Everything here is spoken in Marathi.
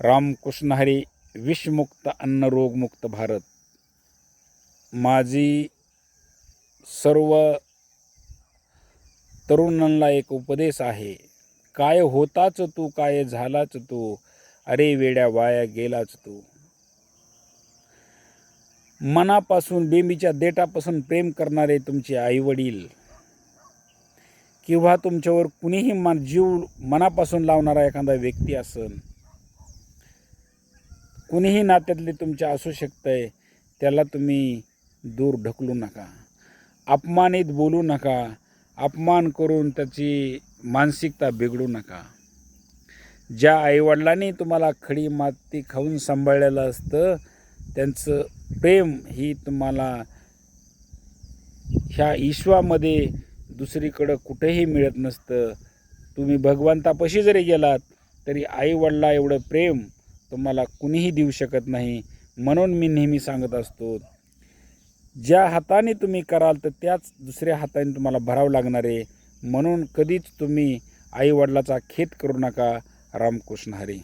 रामकृष्ण हरी विषमुक्त अन्न रोगमुक्त भारत. माझी सर्व तरुणांना एक उपदेश आहे काय होताच तू काय झालाच तू अरे वेड्या वाया गेलाच तू. मनापासून बेंबीच्या देठापासून प्रेम करणारे तुमचे आईवडील किंवा तुमच्यावर कुणीही मन जीव मनापासून लावणारा एखादा व्यक्ती असन कुणीही नात्यातले तुमच्या असू शकतंय त्याला तुम्ही दूर ढकलू नका. अपमानित बोलू नका. अपमान करून त्याची मानसिकता बिघडू नका. ज्या आईवडिलांनी तुम्हाला खडी माती खाऊन सांभाळलेलं असतं त्यांचं प्रेम ही तुम्हाला ह्या ईश्वामध्ये दुसरीकडं कुठेही मिळत नसतं. तुम्ही भगवंतापाशी जरी गेलात तरी आईवडिला एवढं प्रेम तुम्हाला कुणीही देऊ शकत नाही म्हणून मी नेहमी सांगत असतो ज्या हाताने तुम्ही कराल तर त्याच दुसऱ्या हाताने तुम्हाला भरावं लागणार आहे म्हणून कधीच तुम्ही आईवडिलाचा खेद करू नका. रामकृष्ण हरी.